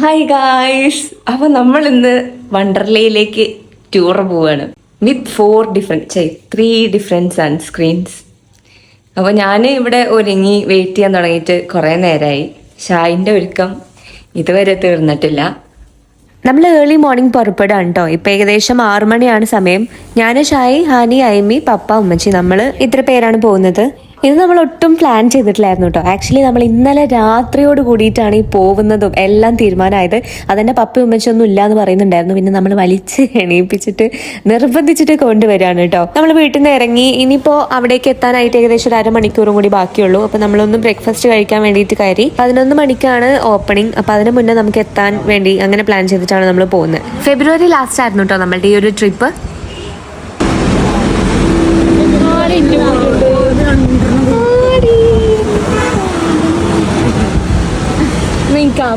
Hi guys അപ്പൊ നമ്മൾ ഇന്ന് വണ്ടർലയിലേക്ക് ടൂർ പോവാണ്. With four different three different sunscreens അപ്പോൾ ഞാൻ ഇവിടെ ഒരുങ്ങി വെയിറ്റ് ചെയ്യാൻ തുടങ്ങിയിട്ട് കുറേ നേരമായി ഷായിന്റെ ഒരുക്കം ഇതുവരെ തീർന്നിട്ടില്ല. നമ്മൾ ഏർലി മോർണിംഗ് പുറപ്പെടാണ് കേട്ടോ ഇപ്പം ഏകദേശം ആറു മണിയാണ് സമയം. ഞാൻ ഷായി ഹാനി ഐമി പപ്പ ഉമ്മച്ചി നമ്മൾ ഇത്ര പേരാണ് പോകുന്നത്. ഇത് നമ്മൾ ഒട്ടും പ്ലാൻ ചെയ്തിട്ടില്ലായിരുന്നു കേട്ടോ ആക്ച്വലി നമ്മൾ ഇന്നലെ രാത്രിയോട് കൂടിയിട്ടാണ് ഈ പോകുന്നതും എല്ലാം തീരുമാനമായത്. അതെന്നെ പപ്പി ഉമ്മച്ചൊന്നും ഇല്ല എന്ന് പറയുന്നുണ്ടായിരുന്നു. പിന്നെ നമ്മൾ വലിച്ച് എണീപ്പിച്ചിട്ട് നിർബന്ധിച്ചിട്ട് കൊണ്ടുവരികയാണ് കേട്ടോ നമ്മൾ വീട്ടിൽ നിന്ന് ഇറങ്ങി ഇനിയിപ്പോൾ അവിടേക്ക് എത്താനായിട്ട് ഏകദേശം ഒരു അരമണിക്കൂറും കൂടി ബാക്കിയുള്ളൂ. അപ്പോൾ നമ്മളൊന്ന് ബ്രേക്ക്ഫാസ്റ്റ് കഴിക്കാൻ വേണ്ടിയിട്ട് കയറി പതിനൊന്ന് മണിക്കാണ് ഓപ്പണിംഗ് അപ്പോൾ അതിന് മുന്നേ നമുക്ക് എത്താൻ വേണ്ടി അങ്ങനെ പ്ലാൻ ചെയ്തിട്ടാണ് നമ്മൾ പോകുന്നത്. ഫെബ്രുവരി ലാസ്റ്റ് ആയിരുന്നു കേട്ടോ നമ്മളുടെ ഈ ഒരു ട്രിപ്പ്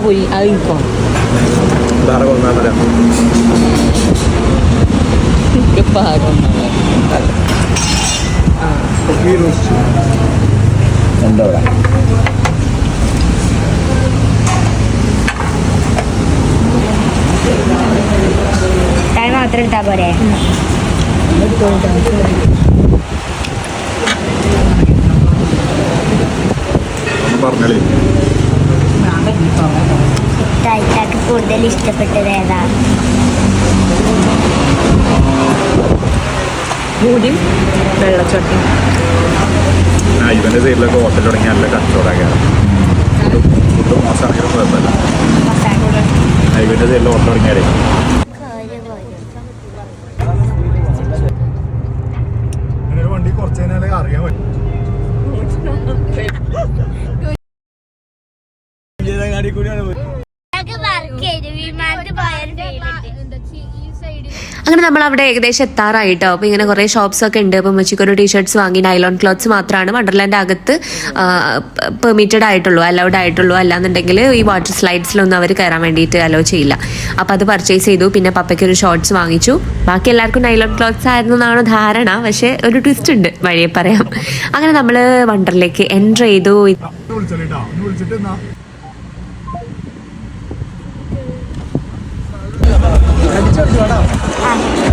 പോയി അതിപ്പോ വേറെ കൊണ്ടാൽ മതി എന്താ ഇവിടെ ടൈം മാത്രം എടുത്താ പോരെ ഒന്ന് ഇത്തായിട്ടാക്ക് കൂടുതൽ ഇഷ്ടപ്പെട്ടത് ഏതാ? മൂടിയും വെള്ളച്ചോട്ടയും ആ ഇവന്റെ സൈഡിലൊക്കെ ഹോട്ടൽ തുടങ്ങി നല്ല കച്ചവടമൊക്കെയാണ്. ഫുഡ് മോശമാണെങ്കിലും കുഴപ്പമില്ല. ആ, ഇവന്റെ സൈഡിൽ ഹോട്ടൽ തുടങ്ങിയാലേ വണ്ടി കുറച്ച് കഴിഞ്ഞാലേ അറിയാൻ പറ്റും വിമാനത്തിൽ പോയാലും അങ്ങനെ നമ്മൾ അവിടെ ഏകദേശം എത്താറായിട്ടോ. അപ്പോൾ ഇങ്ങനെ കുറേ ഷോപ്സ് ഒക്കെ ഉണ്ട്. അപ്പോൾ മച്ചിക്ക് ഒരു ടീഷർട്ട്സ് വാങ്ങി നൈലോൺ ക്ലോത്ത്സ് മാത്രമാണ് വണ്ടർലാൻഡ് അകത്ത് പെർമിറ്റഡ് ആയിട്ടുള്ളൂ അലൗഡ് ആയിട്ടുള്ളൂ. അല്ലാന്നുണ്ടെങ്കിൽ ഈ വാട്ടർ സ്ലൈഡ്സിലൊന്നും അവർ കയറാൻ വേണ്ടിയിട്ട് അലോ ചെയ്യില്ല. അപ്പോൾ അത് പർച്ചേസ് ചെയ്തു. പിന്നെ പപ്പയ്ക്ക് ഒരു ഷോർട്സ് വാങ്ങിച്ചു. ബാക്കി എല്ലാവർക്കും നൈലോൺ ക്ലോത്ത്സ് ആയിരുന്നു എന്നാണ് ധാരണ. പക്ഷേ ഒരു ട്വിസ്റ്റ് ഉണ്ട് വഴിയെ പറയാം. അങ്ങനെ നമ്മൾ വണ്ടറിലേക്ക് എന്റർ ചെയ്തു. Chưa?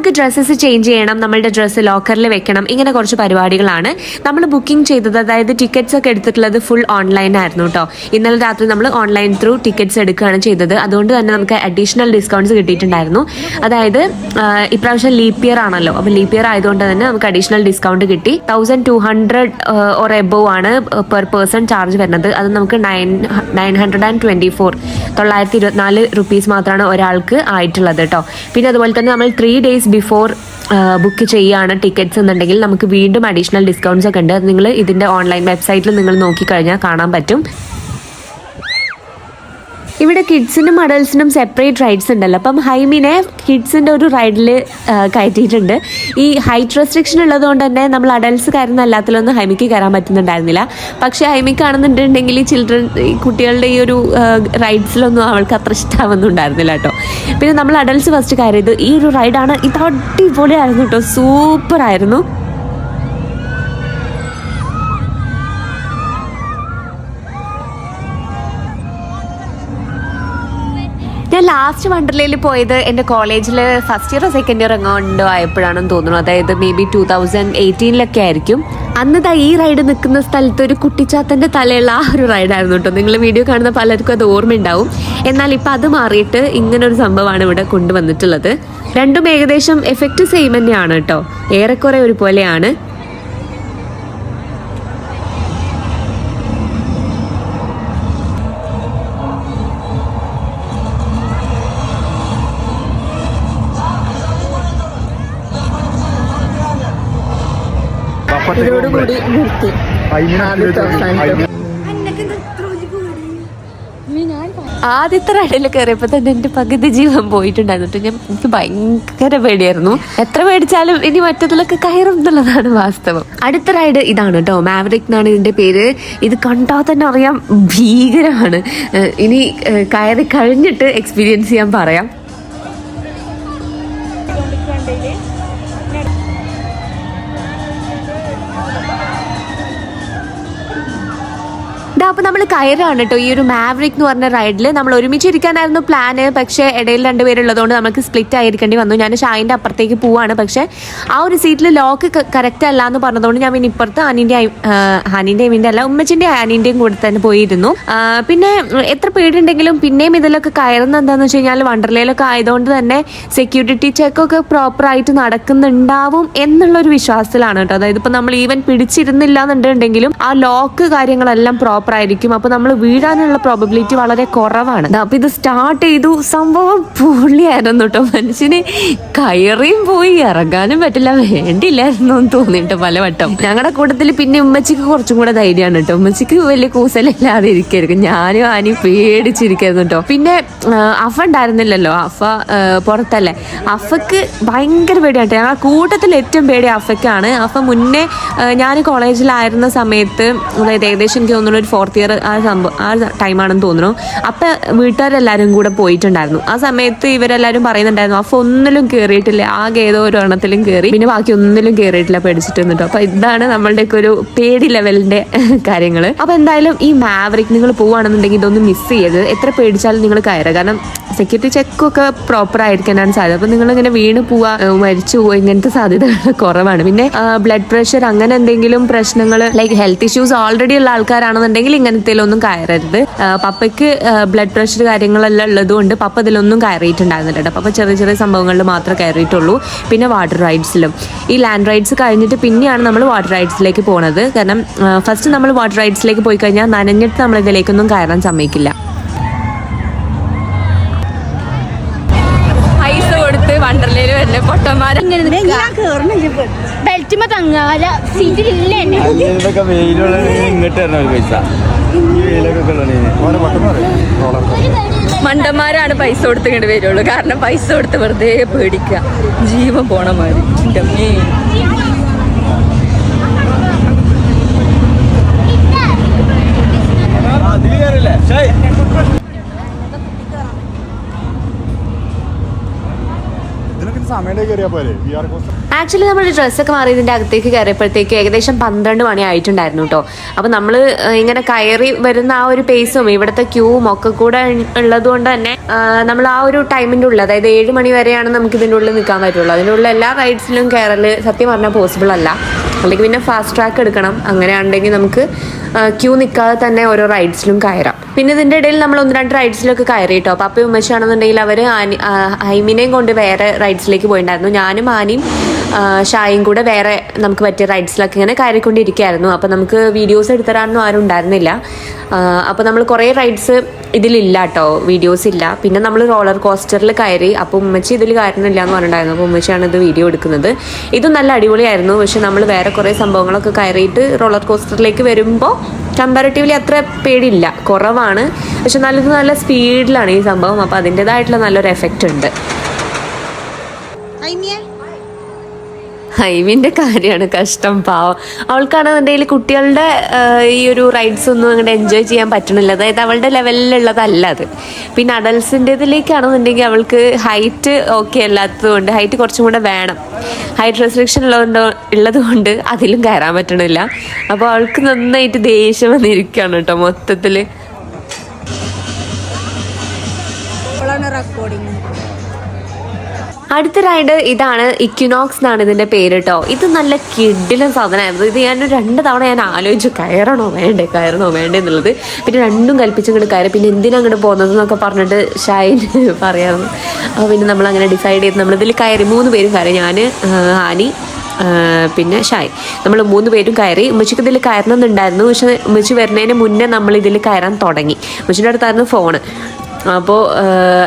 നമുക്ക് ഡ്രസ്സസ് ചേഞ്ച് ചെയ്യണം നമ്മളുടെ ഡ്രസ്സ് ലോക്കറിൽ വെക്കണം ഇങ്ങനെ കുറച്ച് പരിപാടികളാണ്. നമ്മൾ ബുക്കിംഗ് ചെയ്തത് അതായത് ടിക്കറ്റ്സ് ഒക്കെ എടുത്തിട്ടുള്ളത് ഫുൾ ഓൺലൈൻ ആയിരുന്നു കേട്ടോ ഇന്നലെ രാത്രി നമ്മൾ ഓൺലൈൻ ത്രൂ ടിക്കറ്റ്സ് എടുക്കുകയാണ് ചെയ്തത്. അതുകൊണ്ട് തന്നെ നമുക്ക് അഡീഷണൽ ഡിസ്കൗണ്ട്സ് കിട്ടിയിട്ടുണ്ടായിരുന്നു. അതായത് ഇപ്രാവശ്യം ലീപ്പ് ഇയർ ആണല്ലോ. അപ്പോൾ ലീപ്പ് ഇയർ ആയതുകൊണ്ട് തന്നെ നമുക്ക് അഡീഷണൽ ഡിസ്കൗണ്ട് കിട്ടി. Thousand two hundred or above ആണ് പെർ പേഴ്സൺ ചാർജ് വരുന്നത്. അത് നമുക്ക് nine nine hundred and twenty four തൊള്ളായിരത്തി ഇരുപത്തിനാല് റുപ്പീസ് മാത്രമാണ് ഒരാൾക്ക് ആയിട്ടുള്ളത് കേട്ടോ പിന്നെ അതുപോലെ തന്നെ നമ്മൾ ത്രീ ഡേയ്സ് ബിഫോർ ബുക്ക് ചെയ്യുകയാണ് ടിക്കറ്റ്സ് എന്നുണ്ടെങ്കിൽ നമുക്ക് വീണ്ടും അഡീഷണൽ ഡിസ്കൗണ്ട്സ് ഒക്കെ ഉണ്ട്. നിങ്ങൾ ഇതിന്റെ ഓൺലൈൻ വെബ്സൈറ്റിൽ നിങ്ങൾ നോക്കിക്കഴിഞ്ഞാൽ കാണാൻ പറ്റും. ഇവിടെ കിഡ്സിനും അഡൽസിനും സെപ്പറേറ്റ് റൈഡ്സ് ഉണ്ടല്ലോ. അപ്പം ഹൈമിനെ കിഡ്സിന്റെ ഒരു റൈഡിൽ കയറ്റിയിട്ടുണ്ട്. ഈ ഹൈറ്റ് റെസ്ട്രിക്ഷൻ ഉള്ളതുകൊണ്ട് തന്നെ നമ്മൾ അഡൽസ് കയറുന്ന അല്ലാത്തതിലൊന്നും ഹൈമിക്ക് കയറാൻ പറ്റുന്നുണ്ടായിരുന്നില്ല. പക്ഷേ ഹൈമിക്കാണെന്നുണ്ടെങ്കിൽ ഈ ചിൽഡ്രൻ കുട്ടികളുടെ ഈ ഒരു റൈഡ്സിലൊന്നും അവൾക്ക് അത്ര ഇഷ്ടമാവുന്നുണ്ടായിരുന്നില്ല കേട്ടോ. പിന്നെ നമ്മൾ അഡൽസ് ഫസ്റ്റ് കയറിയത്. ഈ ഒരു റൈഡാണ് ഇത് അടിപൊളിയായിരുന്നു കേട്ടോ. സൂപ്പർ ഞാൻ ലാസ്റ്റ് വണ്ടർലയിൽ പോയത് എന്റെ കോളേജിൽ ഫസ്റ്റ് ഇയറോ സെക്കൻഡ് ഇയർ എങ്ങാണ്ടോ ആയപ്പോഴാണെന്ന് തോന്നുന്നു. അതായത് മേ ബി ടൂ തൗസൻഡ് എയ്റ്റീനിലൊക്കെ ആയിരിക്കും. അന്ന് ദാ ഈ റൈഡ് നിൽക്കുന്ന സ്ഥലത്ത് ഒരു കുട്ടിച്ചാത്തന്റെ തലയുള്ള ആ ഒരു റൈഡായിരുന്നു കേട്ടോ. നിങ്ങൾ വീഡിയോ കാണുന്ന പലർക്കും അത് ഓർമ്മയുണ്ടാവും. എന്നാൽ ഇപ്പം അത് മാറിയിട്ട് ഇങ്ങനൊരു സംഭവമാണ് ഇവിടെ കൊണ്ടുവന്നിട്ടുള്ളത്. രണ്ടും ഏകദേശം എഫക്റ്റ് സെയിം തന്നെയാണ് കേട്ടോ. ഏറെക്കുറെ ഒരുപോലെയാണ്. ഇതോടുകൂടി നിർത്തി. ആദ്യത്തെ റൈഡിൽ കയറിയപ്പോ തന്നെ എന്റെ പകുതി ജീവൻ പോയിട്ടുണ്ടായിരുന്നു. ട്ടോ. ഞാൻ എനിക്ക് ഭയങ്കര പേടിയായിരുന്നു. എത്ര പേടിച്ചാലും ഇനി മറ്റതിലൊക്കെ കയറും എന്നുള്ളതാണ് വാസ്തവം. അടുത്ത റൈഡ് ഇതാണ് കേട്ടോ. മാവറിക് എന്നാണ് ഇതിന്റെ പേര്. ഇത് കണ്ടാൽ തന്നെ അറിയാം ഭീകരമാണ്. ഇനി കയറി കഴിഞ്ഞിട്ട് എക്സ്പീരിയൻസ് ചെയ്യാൻ പറയാം. ഇതാ അപ്പൊ നമ്മൾ കയറാണ് കേട്ടോ ഈ ഒരു മാവറിക് എന്ന് പറഞ്ഞ റൈഡിൽ നമ്മൾ ഒരുമിച്ച് ഇരിക്കാനായിരുന്നു പ്ലാന് പക്ഷേ ഇടയിൽ രണ്ടുപേരുള്ളതുകൊണ്ട് നമുക്ക് സ്പ്ലിറ്റ് ആയിരിക്കേണ്ടി വന്നു. ഞാൻ ഷായിന്റെ അപ്പുറത്തേക്ക് പോവാണ്. പക്ഷേ ആ ഒരു സീറ്റിൽ ലോക്ക് കറക്റ്റ് അല്ല എന്ന് പറഞ്ഞതുകൊണ്ട് ഞാൻ പിന്നെ ഇപ്പുറത്ത് അനിന്റെ ഹനീന്റെ ഇവിന്റെ അല്ല ഉമ്മച്ചിന്റെ അനിന്റെയും കൂടെ തന്നെ പോയിരുന്നു. പിന്നെ എത്ര പേടിയുണ്ടെങ്കിലും പിന്നെയും ഇതിലൊക്കെ കയറുന്ന എന്താണെന്ന് വെച്ച് കഴിഞ്ഞാൽ വണ്ടർലയിലൊക്കെ ആയതുകൊണ്ട് തന്നെ സെക്യൂരിറ്റി ചെക്കൊക്കെ പ്രോപ്പറായിട്ട് നടക്കുന്നുണ്ടാവും എന്നുള്ളൊരു വിശ്വാസത്തിലാണ് കേട്ടോ അതായത് ഇപ്പം നമ്മൾ ഈവൻ പിടിച്ചിരുന്നില്ല എന്നുണ്ടെങ്കിലും ആ ലോക്ക് കാര്യങ്ങളെല്ലാം പ്രോപ്പർ ആയിരിക്കും അപ്പൊ നമ്മൾ വീഴാനുള്ള പ്രോബബിലിറ്റി വളരെ കുറവാണ്. അപ്പൊ ഇത് സ്റ്റാർട്ട് ചെയ്തു. സംഭവം പുള്ളിയായിരുന്നു കേട്ടോ മനുഷ്യന് കയറിയും പോയി ഇറങ്ങാനും പറ്റില്ല. വേണ്ടില്ലായിരുന്നു എന്ന് തോന്നിട്ടോ പലവട്ടം. ഞങ്ങളുടെ കൂട്ടത്തിൽ പിന്നെ ഉമ്മച്ചിക്ക് കുറച്ചും കൂടെ ധൈര്യമാണ് കേട്ടോ ഉമ്മച്ചിക്ക് വലിയ കൂസലില്ലാതെ ഇരിക്കായിരിക്കും. ഞാനും ആനി പേടിച്ചിരിക്കായിരുന്നു കേട്ടോ പിന്നെ അഫ ഉണ്ടായിരുന്നില്ലല്ലോ. അഫ പുറത്തല്ലേ. അഫക്ക് ഭയങ്കര പേടിയാണ് ഞങ്ങളുടെ കൂട്ടത്തിൽ ഏറ്റവും പേടി അഫയ്ക്കാണ് അഫ മുന്നേ ഞാൻ കോളേജിലായിരുന്ന സമയത്ത് അതായത് ഏകദേശം എനിക്ക് തോന്നുന്നു ഒരു ഫോർത്ത് ഇയർ ആ സംഭവം ആ ടൈമാണെന്ന് തോന്നുന്നു. അപ്പം വീട്ടുകാരെല്ലാവരും കൂടെ പോയിട്ടുണ്ടായിരുന്നു. ആ സമയത്ത് ഇവരെല്ലാവരും പറയുന്നുണ്ടായിരുന്നു അപ്പോൾ ഒന്നിലും കയറിയിട്ടില്ല ആകെ ഏതോ ഒരു എണ്ണത്തിലും കയറി പിന്നെ ബാക്കി ഒന്നിലും കയറിയിട്ടില്ല പേടിച്ചിട്ട് നിന്നിട്ടോ അപ്പോൾ ഇതാണ് നമ്മളുടെയൊക്കെ ഒരു പേടി ലെവലിന്റെ കാര്യങ്ങൾ അപ്പോൾ എന്തായാലും ഈ മാവറിക് നിങ്ങൾ പോവുകയാണെന്നുണ്ടെങ്കിൽ ഇതൊന്നും മിസ് ചെയ്യരുത്. എത്ര പേടിച്ചാലും നിങ്ങൾ കയറുക. കാരണം സെക്യൂരിറ്റി ചെക്കൊക്കെ പ്രോപ്പർ ആയിരിക്കാനാണ് സാധ്യത. അപ്പോൾ നിങ്ങൾ ഇങ്ങനെ വീണ് പോവാ മരിച്ചു പോവുക ഇങ്ങനത്തെ സാധ്യതകൾ കുറവാണ്. പിന്നെ ബ്ലഡ് പ്രഷർ അങ്ങനെ എന്തെങ്കിലും പ്രശ്നങ്ങൾ ലൈക്ക് ഹെൽത്ത് ഇഷ്യൂസ് ഓൾറെഡി ഉള്ള ആൾക്കാരാണെന്നുണ്ടെങ്കിൽ ഇങ്ങനത്തേലൊന്നും കയറരുത്. പപ്പയ്ക്ക് ബ്ലഡ് പ്രഷർ കാര്യങ്ങളെല്ലാം ഉള്ളതുകൊണ്ട് പപ്പ ഇതിലൊന്നും കയറിയിട്ടുണ്ടായിരുന്നില്ല കേട്ടോ. പപ്പ ചെറിയ ചെറിയ സംഭവങ്ങളിൽ മാത്രമേ കയറിയിട്ടുള്ളൂ. പിന്നെ വാട്ടർ റൈഡ്സിലും ഈ ലാൻഡ് റൈഡ്സ് കഴിഞ്ഞിട്ട് പിന്നെയാണ് നമ്മൾ വാട്ടർ റൈഡ്സിലേക്ക് പോണത്. കാരണം ഫസ്റ്റ് നമ്മൾ വാട്ടർ റൈഡ്സിലേക്ക് പോയി കഴിഞ്ഞാൽ നനഞ്ഞിട്ട് നമ്മൾ ഇതിലേക്കൊന്നും കയറാൻ സമ്മതിക്കില്ല. മണ്ടന്മാരാണ് പൈസ കൊടുത്ത് ഇങ്ങോട്ട് വരുള്ളൂ. കാരണം പൈസ കൊടുത്ത് വെറുതെ പേടിക്കുക ജീവൻ പോണമാര് എന്റെ അമ്മേ. അതിൽ കയറില്ലേ ഷായ് ഇതിനൊക്കെ സമയം കയറിയാ പോലെ വി ആർ കോസ്റ്റർ ആക്ച്വലി നമ്മൾ ഡ്രസ്സൊക്കെ മാറി ഇതിന്റെ അകത്തേക്ക് കയറിയപ്പോഴത്തേക്ക് ഏകദേശം പന്ത്രണ്ട് മണി ആയിട്ടുണ്ടായിരുന്നു കേട്ടോ അപ്പോൾ നമ്മൾ ഇങ്ങനെ കയറി വരുന്ന ആ ഒരു പേസും ഇവിടുത്തെ ക്യൂവും ഒക്കെ കൂടെ ഉള്ളത് കൊണ്ട് തന്നെ നമ്മൾ ആ ഒരു ടൈമിന്റെ ഉള്ളിൽ അതായത് ഏഴ് മണി വരെയാണ് നമുക്ക് ഇതിന്റെ ഉള്ളിൽ നിൽക്കാൻ പറ്റുള്ളൂ. അതിന്റെ ഉള്ളിൽ എല്ലാ റൈഡ്സിലും കയറൽ സത്യം പറഞ്ഞാൽ പോസിബിൾ അല്ല. അല്ലെങ്കിൽ പിന്നെ ഫാസ്റ്റ് ട്രാക്ക് എടുക്കണം. അങ്ങനെയാണെങ്കിൽ നമുക്ക് ക്യൂ നിൽക്കാതെ തന്നെ ഓരോ റൈഡ്സിലും കയറാം. പിന്നെ ഇതിന്റെ ഇടയിൽ നമ്മൾ ഒന്ന് രണ്ട് റൈഡ്സിലൊക്കെ കയറി കേട്ടോ. പപ്പയും ഉമ്മച്ചാണെന്നുണ്ടെങ്കിൽ അവർ ആനി ഹൈമിനെയും കൊണ്ട് വേറെ റൈഡ്സിലേക്ക് പോയിട്ടുണ്ടായിരുന്നു ഞാനും ആനയും ഷായും കൂടെ വേറെ നമുക്ക് പറ്റിയ റൈഡ്സിലൊക്കെ ഇങ്ങനെ കയറിക്കൊണ്ടിരിക്കുകയായിരുന്നു. അപ്പോൾ നമുക്ക് വീഡിയോസ് എടുത്തരാനൊന്നും ആരും ഉണ്ടായിരുന്നില്ല. അപ്പോൾ നമ്മൾ കുറേ റൈഡ്സ് ഇതിലില്ല കേട്ടോ വീഡിയോസ് ഇല്ല. പിന്നെ നമ്മൾ റോളർ കോസ്റ്ററിൽ കയറി അപ്പോൾ ഉമ്മച്ചി ഇതിൽ കയറുന്നില്ല എന്ന് പറഞ്ഞിട്ടുണ്ടായിരുന്നു. അപ്പോൾ ഉമ്മച്ചിയാണ് ഇത് വീഡിയോ എടുക്കുന്നത്. ഇതും നല്ല അടിപൊളിയായിരുന്നു. പക്ഷെ നമ്മൾ വേറെ കുറേ സംഭവങ്ങളൊക്കെ കയറിയിട്ട് റോളർ കോസ്റ്ററിലേക്ക് വരുമ്പോൾ കമ്പാരിറ്റീവ്ലി അത്ര പേടിയില്ല. കുറവാണ്. പക്ഷെ നല്ലത് നല്ല സ്പീഡിലാണ് ഈ സംഭവം. അപ്പോൾ അതിന്റെതായിട്ടുള്ള നല്ലൊരു എഫക്റ്റ് ഉണ്ട്. ഹൈവിന്റെ കാര്യമാണ് കഷ്ടം പാവം. അവൾക്കാണെന്നുണ്ടെങ്കിൽ കുട്ടികളുടെ ഈ ഒരു റൈഡ്സ് ഒന്നും അങ്ങോട്ട് എൻജോയ് ചെയ്യാൻ പറ്റണില്ല. അതായത് അവളുടെ ലെവലിലുള്ളതല്ല അത്. പിന്നെ അഡൽസിന്റെതിലേക്കാണെന്നുണ്ടെങ്കിൽ അവൾക്ക് ഹൈറ്റ് ഓക്കെ അല്ലാത്തത് കൊണ്ട് ഹൈറ്റ് കുറച്ചും കൂടെ വേണം. ഹൈറ്റ് റെസ്ട്രിക്ഷൻ ഉള്ളതുകൊണ്ട് ഉള്ളത് കൊണ്ട് അതിലും കയറാൻ പറ്റണില്ല. അപ്പോൾ അവൾക്ക് നന്നായിട്ട് ദേഷ്യം വന്നിരിക്കുകയാണ് കേട്ടോ മൊത്തത്തിൽ അടുത്ത റൈഡ് ഇതാണ് ഇക്യുനോക്സ് എന്നാണ് ഇതിന്റെ പേര് കേട്ടോ. ഇത് നല്ല കിഡിലും സാധനമായിരുന്നു ഇത് ഞാൻ രണ്ട് തവണ ഞാൻ ആലോചിച്ചു കയറണോ വേണ്ടേ കയറണോ വേണ്ടേ എന്നുള്ളത്. പിന്നെ രണ്ടും കൽപ്പിച്ച് ഇങ്ങോട്ട് കയറി. പിന്നെ എന്തിനാ അങ്ങോട്ട് പോകുന്നത് എന്നൊക്കെ പറഞ്ഞിട്ട് ഷൈൻ പറയാറുണ്ട്. അപ്പോൾ പിന്നെ നമ്മൾ അങ്ങനെ ഡിസൈഡ് ചെയ്ത് നമ്മളിതിൽ കയറി മൂന്ന് പേരും കയറി. ഞാൻ ഹാനി പിന്നെ ഷായ് നമ്മൾ മൂന്ന് പേരും കയറി. ഉമ്മച്ചിക്ക് ഇതിൽ കയറണമെന്നുണ്ടായിരുന്നു. പക്ഷെ ഉമ്മച്ചി വരുന്നതിന് മുന്നേ നമ്മൾ ഇതിൽ കയറാൻ തുടങ്ങി. ഉമ്മച്ചിന്റെ അടുത്തായിരുന്നു ഫോണ്. അപ്പോൾ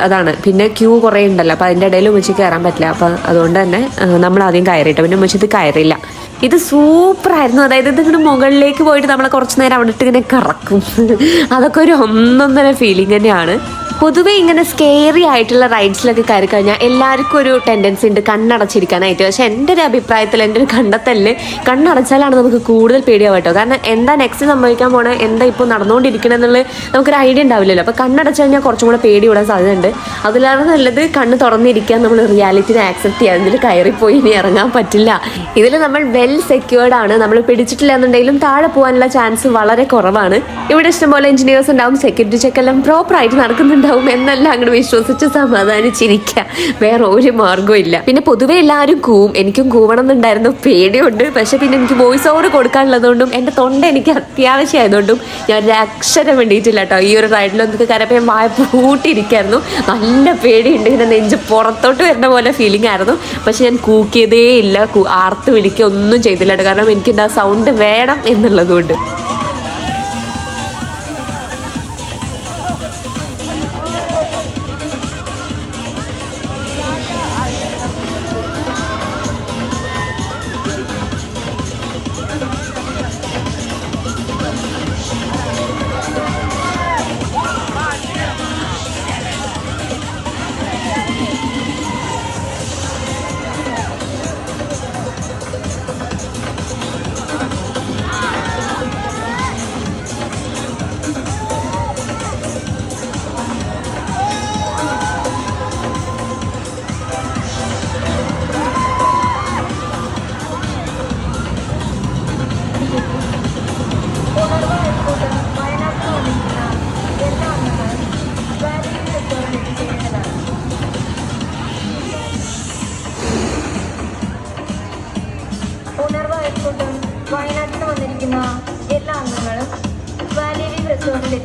അതാണ്. പിന്നെ ക്യൂ കുറേ ഉണ്ടല്ലോ അപ്പോൾ അതിന്റെ ഇടയിൽ ഉമ്മച്ചി കയറാൻ പറ്റില്ല. അപ്പോൾ അതുകൊണ്ട് തന്നെ നമ്മൾ ആദ്യം കയറിയിട്ട്. പിന്നെ ഉമ്മച്ചി ഇത് കയറില്ല ഇത് സൂപ്പറായിരുന്നു. അതായത് ഇതിങ്ങനെ മുകളിലേക്ക് പോയിട്ട് നമ്മളെ കുറച്ച് നേരം അവിടെ ഇട്ട് ഇങ്ങനെ കറക്കും. അതൊക്കെ ഒരു ഒന്നൊന്നര ഫീലിംഗ് തന്നെയാണ്. പൊതുവേ ഇങ്ങനെ സ്കേറി ആയിട്ടുള്ള റൈഡ്സിലൊക്കെ കയറി കഴിഞ്ഞാൽ എല്ലാവർക്കും ഒരു ടെൻഡൻസി ഉണ്ട് കണ്ണടച്ചിരിക്കാനായിട്ട്. പക്ഷെ എന്റെ ഒരു അഭിപ്രായത്തിൽ എന്റെ ഒരു കണ്ടെത്തലിൽ കണ്ണടച്ചാലാണ് നമുക്ക് കൂടുതൽ പേടിയാവും കേട്ടോ. കാരണം എന്താ നെക്സ്റ്റ് സംഭവിക്കാൻ പോണേ? എന്താ ഇപ്പോൾ നടന്നുകൊണ്ടിരിക്കണമെന്നുള്ളത് നമുക്കൊരു ഐഡിയ ഉണ്ടാവില്ലല്ലോ. അപ്പോൾ കണ്ണടച്ചു കഴിഞ്ഞാൽ കുറച്ചും കൂടെ പേടി വിടാൻ സാധ്യതയുണ്ട്. അതിലാണ് നല്ലത് കണ്ണ് തുറന്നിരിക്കാൻ നമ്മൾ റിയാലിറ്റിനെ ആക്സെപ്റ്റ് ചെയ്യാൻ. ഇതിൽ കയറിപ്പോയി ഇനി ഇറങ്ങാൻ പറ്റില്ല. ഇതിൽ നമ്മൾ വെൽ സെക്യൂർഡ് ആണ്. നമ്മൾ പിടിച്ചിട്ടില്ല എന്നുണ്ടെങ്കിലും താഴെ പോകാനുള്ള ചാൻസ് വളരെ കുറവാണ്. ഇവിടെ ഇഷ്ടംപോലെ എഞ്ചിനീയേഴ്സ് ഉണ്ടാവും. സെക്യൂരിറ്റി ചെക്ക് എല്ലാം പ്രോപ്പർ ആയിട്ട് നടക്കുന്നുണ്ടാവും എന്നെല്ലാം അങ്ങോട്ട് വിശ്വസിച്ച് സമാധാനിച്ചിരിക്കുക വേറെ ഒരു മാർഗവും ഇല്ല. പിന്നെ പൊതുവേ എല്ലാവരും കൂവും. എനിക്കും കൂവണം എന്നുണ്ടായിരുന്നു. പേടിയുണ്ട്. പക്ഷെ പിന്നെ എനിക്ക് വോയിസ് ഓവർ കൊടുക്കാനുള്ളതുകൊണ്ടും എന്റെ തൊണ്ട എനിക്ക് അത്യാവശ്യമായതുകൊണ്ടും ഞാൻ ഒരു അക്ഷരം വേണ്ടിയിട്ടില്ല കേട്ടോ. ഈ ഒരു റൈഡിലൊന്നൊക്കെ കരപ്പയം ഞാൻ വായ പൂട്ടിയിരിക്കായിരുന്നു നല്ല പേടിയുണ്ട്. ഇങ്ങനെ നെഞ്ച് പുറത്തോട്ട് വരുന്ന പോലെ ഫീലിംഗ് ആയിരുന്നു. പക്ഷെ ഞാൻ കൂക്കിയതേ ഇല്ല ആർത്ത് വിളിക്കുക ഒന്നും ചെയ്തില്ല കാരണം എനിക്ക് എന്താ സൗണ്ട് വേണം എന്നുള്ളതുകൊണ്ട്.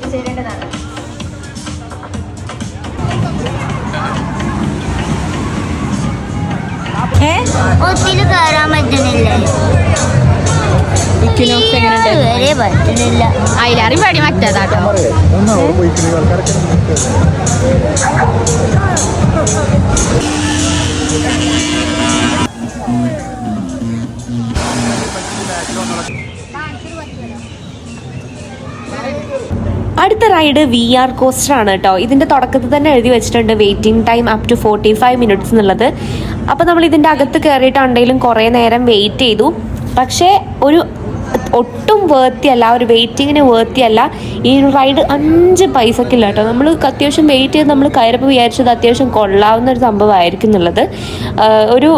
എത്തിച്ചേരേണ്ടതാണ് ഒത്തിരി കയറാൻ പറ്റുന്നില്ലേ? വരെ പറ്റുന്നില്ല. അതിലാറി പടി മറ്റേതാട്ടോ. അടുത്ത റൈഡ് വി ആർ കോസ്റ്റർ ആണ് കേട്ടോ ഇതിന്റെ തുടക്കത്തിൽ തന്നെ എഴുതി വെച്ചിട്ടുണ്ട് waiting time up to forty five minutes എന്നുള്ളത്. അപ്പോൾ നമ്മൾ ഇതിന്റെ അകത്ത് കയറിയിട്ടുണ്ടെങ്കിലും കുറേ നേരം വെയിറ്റ് ചെയ്തു. പക്ഷേ ഒരു ഒട്ടും വേർത്തിയല്ല ഒരു വെയിറ്റിങ്ങിന് വേർത്തിയല്ല ഈ റൈഡ് അഞ്ച് പൈസക്കില്ല കേട്ടോ നമ്മൾ അത്യാവശ്യം വെയിറ്റ് ചെയ്ത് നമ്മൾ കയറിപ്പോൾ വിചാരിച്ചത് അത്യാവശ്യം കൊള്ളാവുന്ന ഒരു സംഭവമായിരിക്കും എന്നുള്ളത്. ഒരു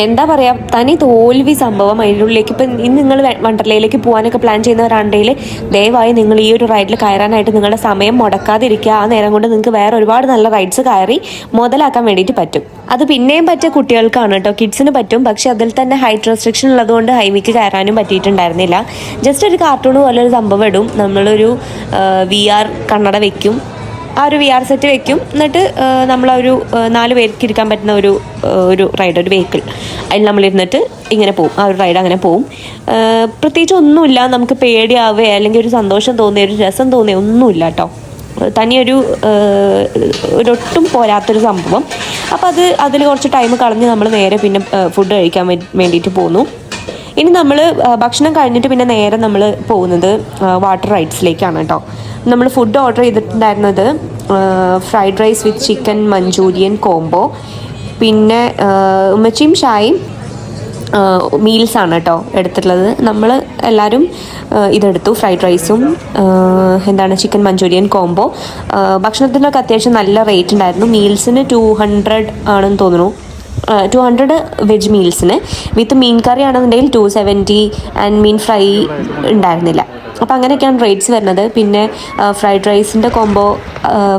എന്താ പറയാ തനി തോൽവി സംഭവം അതിന്റെ ഉള്ളിലേക്ക് ഇപ്പം ഇന്ന് നിങ്ങൾ വണ്ടർലയിലേക്ക് പോകാനൊക്കെ പ്ലാൻ ചെയ്യുന്നവരാണെങ്കിൽ ദയവായി നിങ്ങൾ ഈ ഒരു റൈഡിൽ കയറാനായിട്ട് നിങ്ങളുടെ സമയം മുടക്കാതിരിക്കുക. ആ നേരം കൊണ്ട് നിങ്ങൾക്ക് വേറെ ഒരുപാട് നല്ല റൈഡ്സ് കയറി മുതലാക്കാൻ വേണ്ടിയിട്ട് പറ്റും. അത് പിന്നെയും പറ്റിയ കുട്ടികൾക്കാണ് കേട്ടോ കിഡ്സിന് പറ്റും. പക്ഷെ അതിൽ തന്നെ ഹൈറ്റ് റെസ്ട്രിക്ഷൻ ഉള്ളതുകൊണ്ട് ഹൈവിക്ക് കയറാനും പറ്റിയിട്ടുണ്ടായിരുന്നില്ല. ജസ്റ്റ് ഒരു കാർട്ടൂൺ പോലെ ഒരു സംഭവം ഇടും. നമ്മളൊരു വി ആർ കണ്ണട വെക്കും. ആ ഒരു വി ആർ സെറ്റ് വെക്കും. എന്നിട്ട് നമ്മൾ നമ്മളൊരു നാല് പേർക്ക് ഇരിക്കാൻ പറ്റുന്ന ഒരു ഒരു റൈഡ് ഒരു വെഹിക്കിൾ അതിൽ നമ്മളിരുന്നിട്ട് ഇങ്ങനെ പോവും. ആ ഒരു റൈഡ് അങ്ങനെ പോവും. പ്രത്യേകിച്ച് ഒന്നുമില്ല. നമുക്ക് പേടിയാവുക അല്ലെങ്കിൽ ഒരു സന്തോഷം തോന്നിയ ഒരു രസം തോന്നിയ ഒന്നുമില്ല കേട്ടോ. തനിയൊരു ഒരൊട്ടും പോരാത്തൊരു സംഭവം. അപ്പോൾ അത് അതിൽ കുറച്ച് ടൈം കളഞ്ഞ് നമ്മൾ നേരെ പിന്നെ ഫുഡ് കഴിക്കാൻ വേണ്ടിയിട്ട് പോന്നു. ഇനി നമ്മൾ ഭക്ഷണം കഴിഞ്ഞിട്ട് പിന്നെ നേരെ നമ്മൾ പോകുന്നത് വാട്ടർ റൈഡ്സിലേക്കാണ് കേട്ടോ. നമ്മൾ ഫുഡ് ഓർഡർ ചെയ്തിട്ടുണ്ടായിരുന്നത് fried rice with chicken Manchurian combo പിന്നെ ഉമ്മച്ചിയും ഷായും മീൽസ് ആണ് കേട്ടോ എടുത്തിട്ടുള്ളത്. നമ്മൾ എല്ലാവരും ഇതെടുത്തു. ഫ്രൈഡ് റൈസും എന്താണ് ചിക്കൻ മഞ്ചൂരിയൻ കോംബോ ഭക്ഷണത്തിനൊക്കെ അത്യാവശ്യം നല്ല റേറ്റ് ഉണ്ടായിരുന്നു. മീൽസിന് ടു ഹൺഡ്രഡ് ആണെന്ന് തോന്നുന്നു. ടു ഹൺഡ്രഡ് വെജ് മീൽസിന് വിത്ത് മീൻ കറി ആണെന്നുണ്ടെങ്കിൽ ടു സെവന്റി ആൻഡ് മീൻ ഫ്രൈ ഉണ്ടായിരുന്നില്ല. അപ്പോൾ അങ്ങനെയൊക്കെയാണ് റേറ്റ്സ് വരുന്നത്. പിന്നെ fried റൈസിന്റെ combo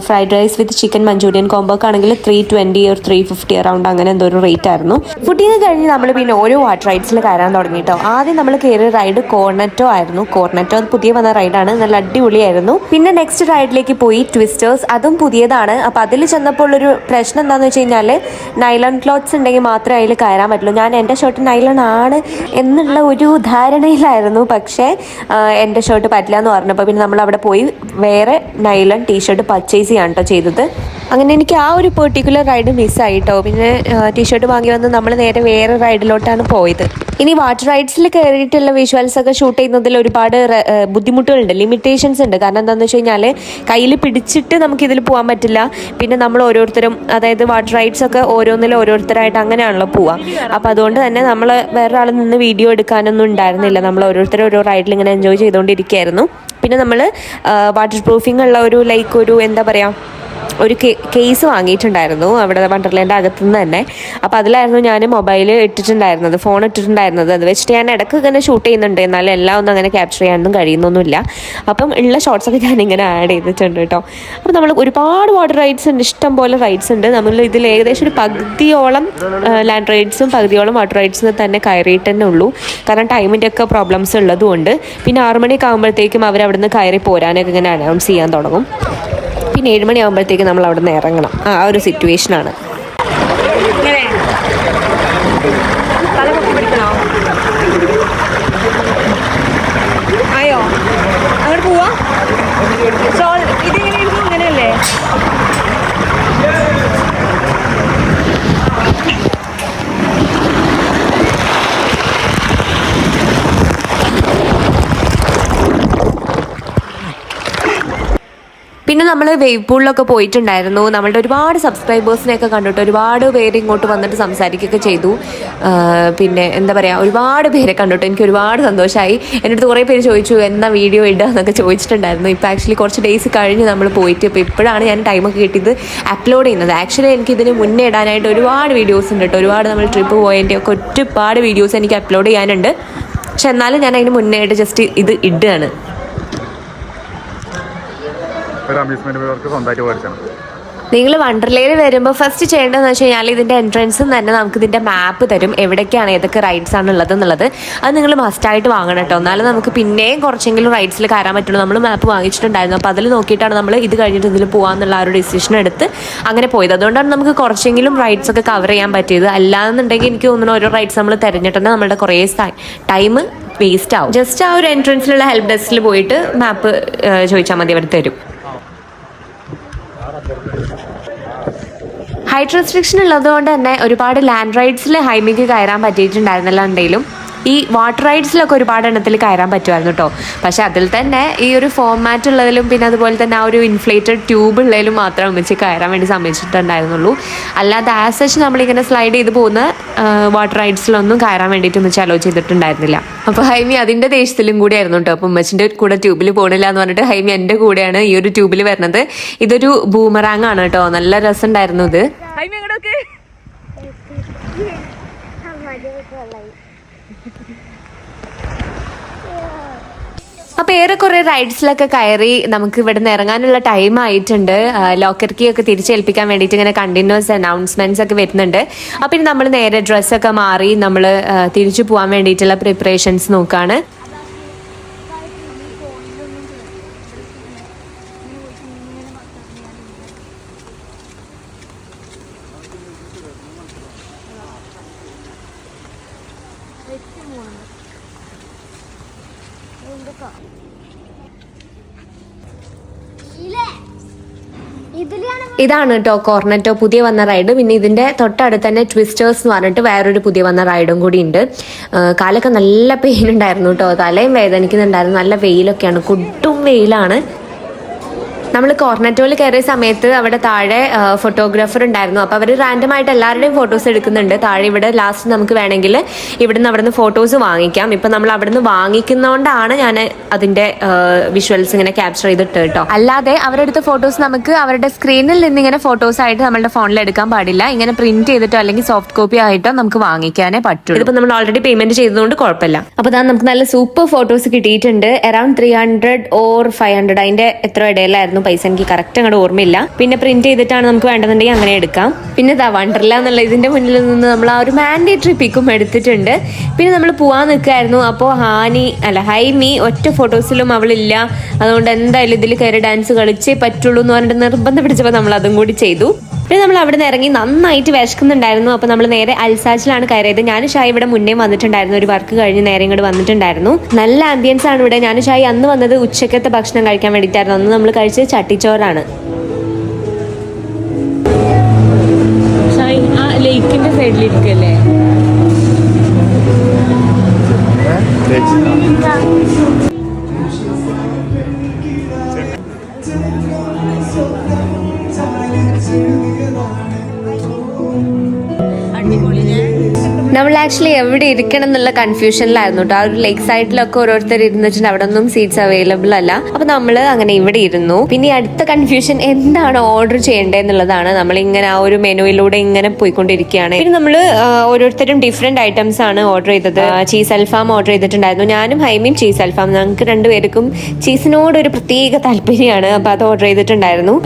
fried rice with chicken Manchurian combo ഒക്കെ ആണെങ്കിൽ ത്രീ ട്വന്റി ഒരു ത്രീ ഫിഫ്റ്റി അറൗണ്ട് അങ്ങനെ എന്തോ ഒരു റേറ്റ് ആയിരുന്നു. ഫുഡിങ് കഴിഞ്ഞ് നമ്മൾ പിന്നെ ഓരോ വാട്ടർ റൈഡ്സിൽ കയറാൻ തുടങ്ങി കേട്ടോ ആദ്യം നമ്മൾ കയറിയ റൈഡ് കോർണറ്റോ ആയിരുന്നു. കോർണറ്റോ പുതിയ വന്ന റൈഡാണ് നല്ല അടിപൊളിയായിരുന്നു. പിന്നെ നെക്സ്റ്റ് റൈഡിലേക്ക് പോയി ട്വിസ്റ്റേഴ്സ് അതും പുതിയതാണ്. അപ്പോൾ അതിൽ ചെന്നപ്പോൾ ഒരു പ്രശ്നം എന്താണെന്ന് വെച്ച് കഴിഞ്ഞാൽ നൈലൺ ക്ലോത്ത്സ് ഉണ്ടെങ്കിൽ മാത്രമേ അതിൽ കയറാൻ പറ്റുള്ളൂ. ഞാൻ എന്റെ ഷർട്ട് നൈലൺ ആണ് എന്നുള്ള ഒരു ധാരണയിലായിരുന്നു. പക്ഷേ എന്റെ പറ്റില്ല എന്ന് പറഞ്ഞപ്പോൾ പിന്നെ നമ്മൾ അവിടെ പോയി വേറെ നൈലൺ ടീഷർട്ട് പർച്ചേസ് ചെയ്യാൻ കേട്ടോ ചെയ്തത്. അങ്ങനെ എനിക്ക് ആ ഒരു പെർട്ടിക്കുലർ റൈഡ് മിസ്സായി കേട്ടോ പിന്നെ ടീഷർട്ട് വാങ്ങി വന്ന് നമ്മൾ നേരെ വേറെ റൈഡിലോട്ടാണ് പോയത്. ഇനി വാട്ടർ റൈഡ്സിൽ കയറിയിട്ടുള്ള വിഷ്വൽസ് ഒക്കെ ഷൂട്ട് ചെയ്യുന്നതിൽ ഒരുപാട് ബുദ്ധിമുട്ടുകളുണ്ട്. ലിമിറ്റേഷൻസ് ഉണ്ട്. കാരണം എന്താണെന്ന് വെച്ച് കഴിഞ്ഞാൽ കയ്യിൽ പിടിച്ചിട്ട് നമുക്ക് ഇതിൽ പോകാൻ പറ്റില്ല. പിന്നെ നമ്മൾ ഓരോരുത്തരും അതായത് വാട്ടർ റൈഡ്സ് ഒക്കെ ഓരോന്നിലും ഓരോരുത്തരായിട്ട് അങ്ങനെയാണല്ലോ പോവാം. അപ്പം അതുകൊണ്ട് തന്നെ നമ്മൾ വേറൊരാൾ നിന്ന് വീഡിയോ എടുക്കാനൊന്നും ഉണ്ടായിരുന്നില്ല. നമ്മൾ ഓരോരുത്തരും ഓരോ റൈഡിൽ ഇങ്ങനെ എൻജോയ് ചെയ്തുകൊണ്ടിരിക്കുകയായിരുന്നു. പിന്നെ നമ്മൾ വാട്ടർ പ്രൂഫിംഗ് ഉള്ള ഒരു ലൈക്ക് ഒരു എന്താ പറയുക ഒരു കേസ് വാങ്ങിയിട്ടുണ്ടായിരുന്നു. അവിടെ വണ്ടർലാൻഡ് അകത്തുനിന്ന് തന്നെ. അപ്പോൾ അതിലായിരുന്നു ഞാൻ മൊബൈൽ ഇട്ടിട്ടുണ്ടായിരുന്നത് ഫോൺ ഇട്ടിട്ടുണ്ടായിരുന്നത്. അത് വെച്ചിട്ട് ഞാൻ ഇടയ്ക്ക് ഇങ്ങനെ ഷൂട്ട് ചെയ്യുന്നുണ്ട്. എന്നാലും എല്ലാം ഒന്നും അങ്ങനെ ക്യാപ്ചർ ചെയ്യാനൊന്നും കഴിയുന്നൊന്നുമില്ല. അപ്പം ഉള്ള ഷോർട്സ് ഒക്കെ ഞാൻ ഇങ്ങനെ ആഡ് ചെയ്തിട്ടുണ്ട് കേട്ടോ. അപ്പോൾ നമ്മൾ ഒരുപാട് വാട്ടർ റൈഡ്സ് ഉണ്ട്. ഇഷ്ടം പോലെ റൈഡ്സ് ഉണ്ട്. നമ്മൾ ഇതിൽ ഏകദേശം ഒരു പകുതിയോളം ലാൻഡ് റൈഡ്സും പകുതിയോളം വാട്ടർ റൈഡ്സും തന്നെ കയറിയിട്ട് തന്നെ ഉള്ളൂ. കാരണം ടൈമിന്റെ ഒക്കെ പ്രോബ്ലംസ് ഉള്ളതുകൊണ്ട്. പിന്നെ ആറുമണിയൊക്കെ ആകുമ്പോഴത്തേക്കും അവർ അവിടുന്ന് കയറി പോരാനൊക്കെ ഇങ്ങനെ അനൗൺസ് ചെയ്യാൻ തുടങ്ങും. പിന്നെ ഏഴ് മണിയാകുമ്പോഴത്തേക്ക് നമ്മൾ അവിടെ നിന്ന് ഇറങ്ങണം. ആ ഒരു സിറ്റുവേഷനാണ് ആയോ? അങ്ങോട്ട് പോവാ. ഇതിങ്ങനെ ഇങ്ങനെയല്ലേ പിന്നെ നമ്മൾ വേവ് പൂളിലൊക്കെ പോയിട്ടുണ്ടായിരുന്നു. നമ്മളുടെ ഒരുപാട് സബ്സ്ക്രൈബേഴ്സിനെയൊക്കെ കണ്ടിട്ട് ഒരുപാട് പേര് ഇങ്ങോട്ട് വന്നിട്ട് സംസാരിക്കുകയൊക്കെ ചെയ്തു. പിന്നെ എന്താ പറയുക ഒരുപാട് പേരെ കണ്ടിട്ട് എനിക്ക് ഒരുപാട് സന്തോഷമായി എന്റെ അടുത്ത് കുറേ പേര് ചോദിച്ചു എന്നാ വീഡിയോ ഇടുക എന്നൊക്കെ ചോദിച്ചിട്ടുണ്ടായിരുന്നു. ഇപ്പോൾ ആക്ച്വലി കുറച്ച് ഡേയ്സ് കഴിഞ്ഞ് നമ്മൾ പോയിട്ട് ഇപ്പോൾ ഇപ്പോഴാണ് ഞാൻ ടൈമൊക്കെ കിട്ടിയത് അപ്ലോഡ് ചെയ്യുന്നത്. ആക്ച്വലി എനിക്ക് ഇതിന് മുന്നേ ഇടാനായിട്ട് ഒരുപാട് വീഡിയോസ് ഉണ്ട് കേട്ടോ. ഒരുപാട് നമ്മൾ ട്രിപ്പ് പോയതിന്റെ ഒക്കെ ഒരുപാട് വീഡിയോസ് എനിക്ക് അപ്ലോഡ് ചെയ്യാനുണ്ട്. പക്ഷെ എന്നാലും ഞാൻ അതിന് മുന്നേ ആയിട്ട് ജസ്റ്റ് ഇത് ഇടുകയാണ്. നിങ്ങൾ വണ്ടർലയിൽ വരുമ്പോൾ ഫസ്റ്റ് ചെയ്യേണ്ടതെന്ന് വെച്ച് കഴിഞ്ഞാൽ ഇതിന്റെ എൻട്രൻസും തന്നെ നമുക്ക് ഇതിന്റെ മാപ്പ് തരും. എവിടേക്കാണ് ഏതൊക്കെ റൈഡ്സ് ആണ് ഉള്ളത് എന്നുള്ളത്. അത് നിങ്ങൾ മസ്റ്റായിട്ട് വാങ്ങണം കേട്ടോ. എന്നാലും നമുക്ക് പിന്നെയും കുറച്ചെങ്കിലും റൈഡ്സിൽ കയറാൻ പറ്റുള്ളൂ. നമ്മൾ മാപ്പ് വാങ്ങിച്ചിട്ടുണ്ടായിരുന്നു. അപ്പോൾ അതിൽ നോക്കിയിട്ടാണ് നമ്മൾ ഇത് കഴിഞ്ഞിട്ട് ഇതിൽ പോകാമെന്നുള്ള ആ ഒരു ഡിസിഷൻ എടുത്ത് അങ്ങനെ പോയത്. അതുകൊണ്ടാണ് നമുക്ക് കുറച്ചെങ്കിലും റൈഡ്സ് ഒക്കെ കവർ ചെയ്യാൻ പറ്റിയത്. അല്ലാന്നുണ്ടെങ്കിൽ എനിക്ക് തോന്നുന്നു ഓരോ റൈഡ്സ് നമ്മൾ തിരഞ്ഞിട്ടുണ്ടെങ്കിൽ നമ്മുടെ കുറേ ടൈം വേസ്റ്റ് ആവും. ജസ്റ്റ് ആ ഒരു എൻട്രൻസിലുള്ള ഹെൽപ്പ് ഡെസ്കിൽ പോയിട്ട് മാപ്പ് ചോദിച്ചാൽ മതി. അവർ തരും. ഹൈറ്റ് റെസ്ട്രിക്ഷൻ ഉള്ളതുകൊണ്ട് തന്നെ ഒരുപാട് ലാൻഡ് റൈഡ്സിൽ ഹൈമിക്ക് കയറാൻ പറ്റിയിട്ടുണ്ടായിരുന്നില്ല ഉണ്ടെങ്കിലും ഈ വാട്ടർ റൈഡ്സിലൊക്കെ ഒരുപാട് എണ്ണത്തിൽ കയറാൻ പറ്റുമായിരുന്നു കേട്ടോ പക്ഷേ അതിൽ തന്നെ ഈ ഒരു ഫോമാറ്റ് ഉള്ളതിലും പിന്നെ അതുപോലെ തന്നെ ആ ഒരു ഇൻഫ്ലേറ്റഡ് ട്യൂബ് ഉള്ളതിലും മാത്രം ഒന്നിച്ച് കയറാൻ വേണ്ടി സമ്മതിച്ചിട്ടുണ്ടായിരുന്നുള്ളൂ. അല്ലാതെ ആസ് സച്ച് നമ്മളിങ്ങനെ സ്ലൈഡ് ചെയ്ത് പോകുന്ന വാട്ടർ റൈഡ്സിലൊന്നും കയറാൻ വേണ്ടിയിട്ട് ഉമ്മച്ച് അലോ ചെയ്തിട്ടുണ്ടായിരുന്നില്ല. അപ്പോൾ ഹൈമി അതിന്റെ ദേഷ്യത്തിലും കൂടി ആയിരുന്നു കേട്ടോ അപ്പോൾ ഉമ്മച്ചിന്റെ കൂടെ ട്യൂബിൽ പോകണില്ല എന്ന് പറഞ്ഞിട്ട് ഹൈമി എന്റെ കൂടെയാണ് ഈ ഒരു ട്യൂബിൽ വരുന്നത്. ഇതൊരു ബൂമറാങ് ആണ് കേട്ടോ നല്ല രസമുണ്ടായിരുന്നു ഇത്. ഹൈമി എങ്ങോട്ടൊക്കെ? അപ്പോൾ ഏറെക്കുറെ റൈഡ്സിലൊക്കെ കയറി നമുക്ക് ഇവിടെ നിന്ന് ഇറങ്ങാനുള്ള ടൈം ആയിട്ടുണ്ട്. ലോക്കർ കീ ഒക്കെ തിരിച്ചേൽപ്പിക്കാൻ വേണ്ടിയിട്ട് ഇങ്ങനെ കണ്ടിന്യൂസ് അനൗൺസ്മെന്റ്സ് ഒക്കെ വരുന്നുണ്ട്. അപ്പൊ ഇനി നമ്മൾ നേരെ ഡ്രസ്സൊക്കെ മാറി നമ്മൾ തിരിച്ചു പോകാൻ വേണ്ടിയിട്ടുള്ള പ്രിപ്പറേഷൻസ് നോക്കുകയാണ് ഇതാണ് കേട്ടോ കോർണറ്റോ പുതിയ വന്ന റൈഡ് പിന്നെ ഇതിന്റെ തൊട്ടടുത്ത് തന്നെ ട്വിസ്റ്റേഴ്സ് എന്ന് പറഞ്ഞിട്ട് വേറൊരു പുതിയ വന്ന റൈഡും കൂടി ഉണ്ട്. കാലൊക്കെ നല്ല പെയിൻ ഉണ്ടായിരുന്നു കേട്ടോ തലയും വേദനിക്കുന്നുണ്ടായിരുന്നു. നല്ല വെയിലൊക്കെയാണ്. കുട്ടും വെയിലാണ്. നമ്മൾ കോർണറ്റോയിൽ കയറിയ സമയത്ത് അവിടെ താഴെ ഫോട്ടോഗ്രാഫർ ഉണ്ടായിരുന്നു. അപ്പോൾ അവർ റാൻഡമായിട്ട് എല്ലാവരുടെയും ഫോട്ടോസ് എടുക്കുന്നുണ്ട്. താഴെ ഇവിടെ ലാസ്റ്റ് നമുക്ക് വേണമെങ്കിൽ ഇവിടുന്ന് അവിടുന്ന് ഫോട്ടോസ് വാങ്ങിക്കാം. ഇപ്പം നമ്മൾ അവിടുന്ന് വാങ്ങിക്കുന്നതുകൊണ്ടാണ് ഞാൻ അതിന്റെ വിഷ്വൽസ് ഇങ്ങനെ ക്യാപ്ചർ ചെയ്തിട്ട് കേട്ടോ. അല്ലാതെ അവരെടുത്ത ഫോട്ടോസ് നമുക്ക് അവരുടെ സ്ക്രീനിൽ നിന്ന് ഇങ്ങനെ ഫോട്ടോസ് ആയിട്ട് നമ്മുടെ ഫോണിൽ എടുക്കാൻ പാടില്ല. ഇങ്ങനെ പ്രിന്റ് ചെയ്തിട്ടോ അല്ലെങ്കിൽ സോഫ്റ്റ് കോപ്പി ആയിട്ടോ നമുക്ക് വാങ്ങിക്കാനേ പറ്റുള്ളൂ. ഇതിപ്പോ നമ്മൾ ഓൾറെഡി പേയ്മെന്റ് ചെയ്തതുകൊണ്ട് കുഴപ്പമില്ല. അപ്പോൾ അതാ നമുക്ക് നല്ല സൂപ്പർ ഫോട്ടോസ് കിട്ടിയിട്ടുണ്ട്. Around three hundred or five hundred അതിന്റെ എത്ര ഇടയിലായിരുന്നു? പൈസ എനിക്ക് കറക്റ്റ് അങ്ങോട്ട് ഓർമ്മയില്ല. പിന്നെ പ്രിന്റ് ചെയ്തിട്ടാണ് നമുക്ക് വേണ്ടതുണ്ടെങ്കിൽ അങ്ങനെ എടുക്കാം. പിന്നെ ഇതാ വണ്ടർല എന്നുള്ള ഇതിന്റെ മുന്നിൽ നിന്ന് നമ്മൾ ആ ഒരു മാൻഡേറ്ററി പിക്കും എടുത്തിട്ടുണ്ട്. പിന്നെ നമ്മൾ പോവാൻ നിൽക്കായിരുന്നു അപ്പോൾ ഹാനി അല്ല ഹൈ ഹൈമി ഒറ്റ ഫോട്ടോസിലും അവളില്ല. അതുകൊണ്ട് എന്തായാലും ഇതിൽ കയറി ഡാൻസ് കളിച്ചേ പറ്റുള്ളൂ എന്ന് പറഞ്ഞിട്ട് നിർബന്ധം പിടിച്ചപ്പോൾ നമ്മൾ അതും കൂടി ചെയ്തു. പിന്നെ നമ്മൾ അവിടെ നിന്ന് ഇറങ്ങി നന്നായിട്ട് വിശക്കുന്നുണ്ടായിരുന്നു. അപ്പോൾ നമ്മൾ നേരെ അൽസാച്ചിലാണ് കയറിയത്. ഞാൻ ഷായ് ഇവിടെ മുന്നേ വന്നിട്ടുണ്ടായിരുന്നു. ഒരു വർക്ക് കഴിഞ്ഞ് നേരെ ഇങ്ങോട്ട് വന്നിട്ടുണ്ടായിരുന്നു. നല്ല ആംബിയൻസ് ആണ് ഇവിടെ. ഞാൻ ഷായ് അന്ന് വന്നത് ഉച്ചക്കത്തെ ഭക്ഷണം കഴിക്കാൻ വേണ്ടിയിട്ടായിരുന്നു. അന്ന് നമ്മൾ കഴിച്ചത് ചട്ടിച്ചോറാണ്. ലേക്കിന്റെ സൈഡിലിരിക്കല്ലേ? നമ്മൾ ആക്ച്വലി എവിടെ ഇരിക്കണം എന്നുള്ള കൺഫ്യൂഷനിലായിരുന്നു കേട്ടോ ആ ഒരു ലേക്ക് സൈഡിലൊക്കെ ഓരോരുത്തർ ഇരുന്നിട്ടുണ്ട് അവിടെ ഒന്നും സീറ്റ്സ് അവൈലബിൾ അല്ല. അപ്പൊ നമ്മൾ അങ്ങനെ ഇവിടെ ഇരുന്നു. പിന്നെ അടുത്ത കൺഫ്യൂഷൻ എന്താണ് ഓർഡർ ചെയ്യേണ്ടത് എന്നുള്ളതാണ്. നമ്മൾ ഇങ്ങനെ ആ ഒരു മെനുവിലൂടെ ഇങ്ങനെ പോയിക്കൊണ്ടിരിക്കുകയാണ്. പിന്നെ നമ്മൾ ഓരോരുത്തരും ഡിഫറെന്റ് ഐറ്റംസ് ആണ് ഓർഡർ ചെയ്തത്. ചീസ് അൽഫാം ഓർഡർ ചെയ്തിട്ടുണ്ടായിരുന്നു. ഞാനും ഹൈമിയും ചീസ് അൽഫാം ഞങ്ങൾക്ക് രണ്ടുപേർക്കും ചീസിനോട് ഒരു പ്രത്യേക താല്പര്യമാണ്. അപ്പൊ അത് ഓർഡർ ചെയ്തിട്ടുണ്ടായിരുന്നു.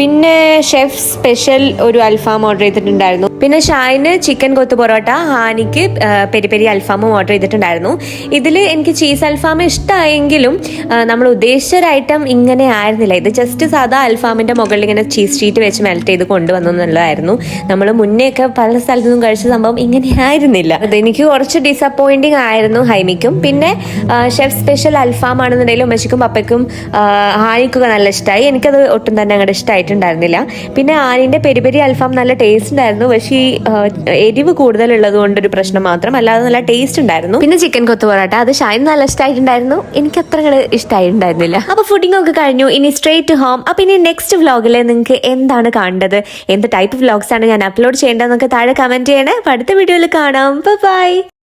പിന്നെ ഷെഫ് സ്പെഷ്യൽ ഒരു അൽഫാം ഓർഡർ ചെയ്തിട്ടുണ്ടായിരുന്നു. പിന്നെ ഷായിന് ചിക്കൻ കൊത്തു പൊറോട്ട ഹാനിക്ക് പെരി പെരി അൽഫാമും ഓർഡർ ചെയ്തിട്ടുണ്ടായിരുന്നു. ഇതിൽ എനിക്ക് ചീസ് അൽഫാം ഇഷ്ടമായെങ്കിലും നമ്മൾ ഉദ്ദേശിച്ച ഒരു ഐറ്റം ഇങ്ങനെ ആയിരുന്നില്ല. ഇത് ജസ്റ്റ് സാധാ അൽഫാമിന്റെ മുകളിൽ ഇങ്ങനെ ചീസ് ഷീറ്റ് വെച്ച് മെൽറ്റ് ചെയ്ത് കൊണ്ടുവന്നു എന്നുള്ളതായിരുന്നു നമ്മൾ മുന്നേയൊക്കെ പല സ്ഥലത്തു നിന്നും കഴിച്ച സംഭവം ഇങ്ങനെ ആയിരുന്നില്ല. അത് എനിക്ക് കുറച്ച് ഡിസപ്പോയിന്റിങ് ആയിരുന്നു ഹൈമിക്കും. പിന്നെ ഷെഫ് സ്പെഷ്യൽ അൽഫാം ആണെന്നുണ്ടെങ്കിലും ഉമ്മച്ചിക്കും പപ്പയ്ക്കും ഹാനിക്കൊക്കെ നല്ല ഇഷ്ടമായി എനിക്കത് ഒട്ടും തന്നെ അങ്ങോട്ട് ഇഷ്ടമായിട്ടുണ്ടായിരുന്നില്ല പിന്നെ ആനിന്റെ പെരി പെരി അൽഫാം നല്ല ടേസ്റ്റ് ഉണ്ടായിരുന്നു. പക്ഷേ ആ, എരിവ് കൂടുതലുള്ളത് ഒരു പ്രശ്നം മാത്രം അല്ലാതെ നല്ല ടേസ്റ്റ് ഉണ്ടായിരുന്നു. പിന്നെ ചിക്കൻ കൊത്തു പൊറോട്ട അത് ഷൈൻ നല്ല ഇഷ്ടമായിട്ടുണ്ടായിരുന്നു എനിക്ക് അത്ര ഇഷ്ടമായിട്ടുണ്ടായിരുന്നില്ല അപ്പൊ ഫുഡിംഗ് ഒക്കെ കഴിഞ്ഞു ഇനി സ്ട്രേറ്റ് ഹോം അപ്പൊ ഇനി നെക്സ്റ്റ് വ്ലോഗിൽ നിങ്ങൾക്ക് എന്താണ് കാണേണ്ടത്? എന്ത് ടൈപ്പ് വ്ലോഗ്സ് ആണ് ഞാൻ അപ്ലോഡ് ചെയ്യേണ്ടതെന്നൊക്കെ താഴെ കമന്റ് ചെയ്യണേ. അടുത്ത വീഡിയോയിൽ കാണാം. ബൈ